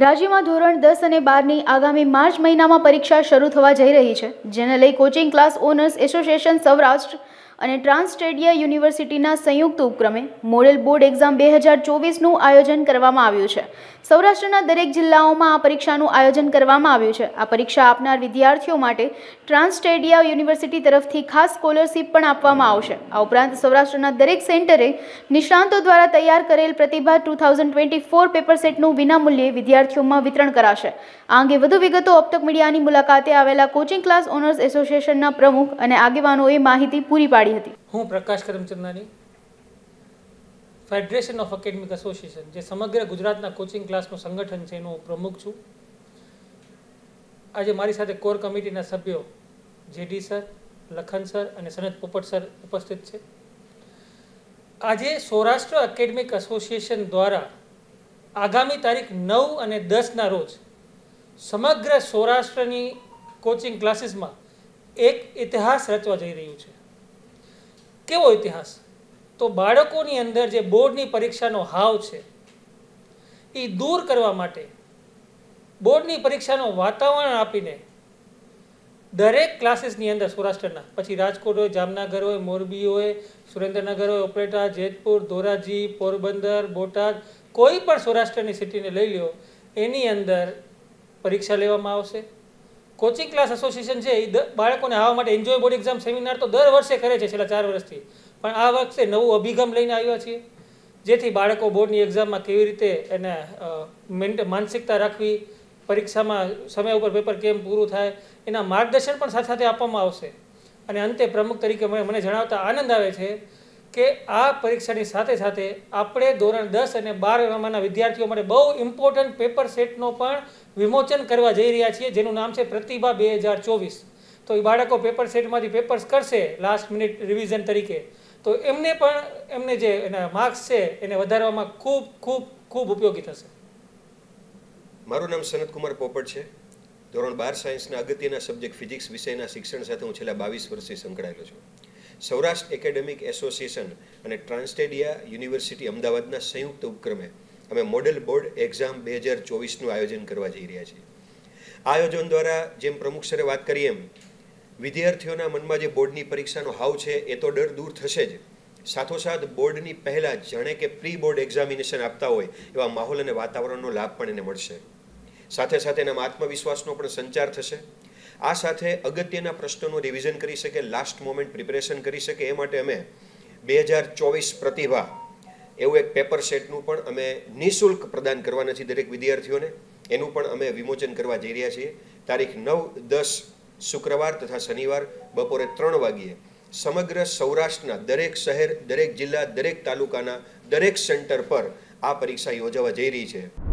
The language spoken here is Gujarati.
રાજ્યમાં ધોરણ દસ અને બારની આગામી માર્ચ મહિનામાં પરીક્ષા શરૂ થવા જઈ રહી છે, જેને લઈ coaching class owners association Saurashtra અને ટ્રાન્સસ્ટેડિયા યુનિવર્સિટીના સંયુક્ત ઉપક્રમે મોડેલ બોર્ડ એક્ઝામ બે હજાર ચોવીસનું આયોજન કરવામાં આવ્યું છે. સૌરાષ્ટ્રના દરેક જિલ્લાઓમાં આ પરીક્ષાનું આયોજન કરવામાં આવ્યું છે. આ પરીક્ષા આપનાર વિદ્યાર્થીઓ માટે ટ્રાન્સસ્ટેડિયા યુનિવર્સિટી તરફથી ખાસ સ્કોલરશીપ પણ આપવામાં આવશે. આ ઉપરાંત સૌરાષ્ટ્રના દરેક સેન્ટરે નિષ્ણાંતો દ્વારા તૈયાર કરેલ Pratibha two thousand twenty four paper સેટનું વિનામૂલ્યે વિદ્યાર્થીઓમાં વિતરણ કરાશે. આ અંગે વધુ વિગતો ઓપ્ટક મીડિયાની મુલાકાતે આવેલા કોચિંગ ક્લાસ ઓનર્સ એસોસિએશનના પ્રમુખ અને આગેવાનોએ માહિતી પૂરી પાડી. હતી. હું Prakash Karamchandani federation of academic association જે સમગ્ર ગુજરાતના કોચિંગ ક્લાસનું સંગઠન છે, એનો પ્રમુખ છું. આજે મારી સાથે કોર કમિટીના સભ્યો જેડી સર, લખન સર અને સનત પોપટ સર ઉપસ્થિત છે. આજે સૌરાષ્ટ્ર એકેડમિક એસોસિએશન દ્વારા આગામી તારીખ નવ અને દસના રોજ સમગ્ર સૌરાષ્ટ્રની કોચિંગ ક્લાસીસમાં એક ઇતિહાસ રચવા જઈ રહ્યું છે. કેવો ઇતિહાસ? તો બાળકોની અંદર જે બોર્ડની પરીક્ષાનો હાવ છે એ દૂર કરવા માટે બોર્ડની પરીક્ષાનું વાતાવરણ આપીને દરેક ક્લાસીસની અંદર સૌરાષ્ટ્રના, પછી રાજકોટ હોય, જામનગર હોય, મોરબી હોય, સુરેન્દ્રનગર હોય ઓપરેટા જેતપુર, ધોરાજી, પોરબંદર, બોટાદ, કોઈ પણ સૌરાષ્ટ્રની સિટીને લઈ લ્યો, એની અંદર પરીક્ષા લેવામાં આવશે. કોચિંગ ક્લાસ એસોસિએશન છે એ બાળકોને આવવા માટે એન્જોય બોર્ડ એક્ઝામ સેમિનાર તો દર વર્ષે કરે છે, છેલ્લા ચાર વર્ષથી. પણ આ વખતે નવું અભિગમ લઈને આવ્યા છીએ, જેથી બાળકો બોર્ડની એક્ઝામમાં કેવી રીતે એને માનસિકતા રાખવી, પરીક્ષામાં સમય ઉપર પેપર કેમ પૂરું થાય, એના માર્ગદર્શન પણ સાથે સાથે આપવામાં આવશે. અને અંતે પ્રમુખ તરીકે મને જણાવતા આનંદ આવે છે કે આ પરીક્ષાની સાથે સાથે આપણે ધોરણ દસ અને બાર રમાના વિદ્યાર્થીઓ માટે બહુ ઇમ્પોર્ટન્ટ પેપર સેટનો પણ વિમોચન કરવા જઈ રહ્યા છીએ, જેનું નામ છે પ્રતિભા બે હજાર ચોવીસ. તો એ બાળકો પેપર સેટમાંથી પેપર્સ કરશે લાસ્ટ મિનિટ રિવિઝન તરીકે. તો એમને પણ, એમને જે એના માર્ક્સ છે, એને વધારવામાં ખૂબ ખૂબ ખૂબ ઉપયોગી થશે. મારું નામ સનતકુમાર પોપટ છે. ધોરણ બાર સાયન્સના અગત્યના સબ્જેક્ટ ફિઝિક્સ વિષયના શિક્ષણ સાથે હું છેલ્લા બાવીસ વર્ષથી સંકળાયેલો છું. સૌરાષ્ટ્ર એકેડેમિક એસોસિએશન અને ટ્રાન્સટેડિયા યુનિવર્સિટી અમદાવાદના સંયુક્ત ઉપક્રમે અમે મોડેલ બોર્ડ એક્ઝામ બે હજાર ચોવીસનું આયોજન કરવા જઈ રહ્યા છીએ. આયોજન દ્વારા જેમ પ્રમુખ સરે વાત કરી એમ, વિદ્યાર્થીઓના મનમાં જે બોર્ડની પરીક્ષાનો હાવ છે એ તો ડર દૂર થશે જ. સાથોસાથ બોર્ડની પહેલાં જાણે કે પ્રી બોર્ડ એક્ઝામિનેશન આપતા હોય એવા માહોલ અને વાતાવરણનો લાભ પણ એને મળશે. સાથે સાથે એનામાં આત્મવિશ્વાસનો પણ સંચાર થશે. આ સાથે અગત્યના પ્રશ્નોનું રિવિઝન કરી શકે લાસ્ટ મોમેન્ટ પ્રિપેરેશન કરી શકે. એ માટે અમે બે હજાર ચોવીસ પ્રતિભા, એવું એક પેપર સેટનું પણ અમે નિઃશુલ્ક પ્રદાન કરવાના છીએ દરેક વિદ્યાર્થીઓને. એનું પણ અમે વિમોચન કરવા જઈ રહ્યા છીએ. તારીખ નવ, દસ શુક્રવાર તથા શનિવાર બપોરે ત્રણ વાગ્યે. સમગ્ર સૌરાષ્ટ્રના દરેક શહેર, દરેક જિલ્લા, દરેક તાલુકાના દરેક સેન્ટર પર આ પરીક્ષા યોજાવા જઈ રહી છે.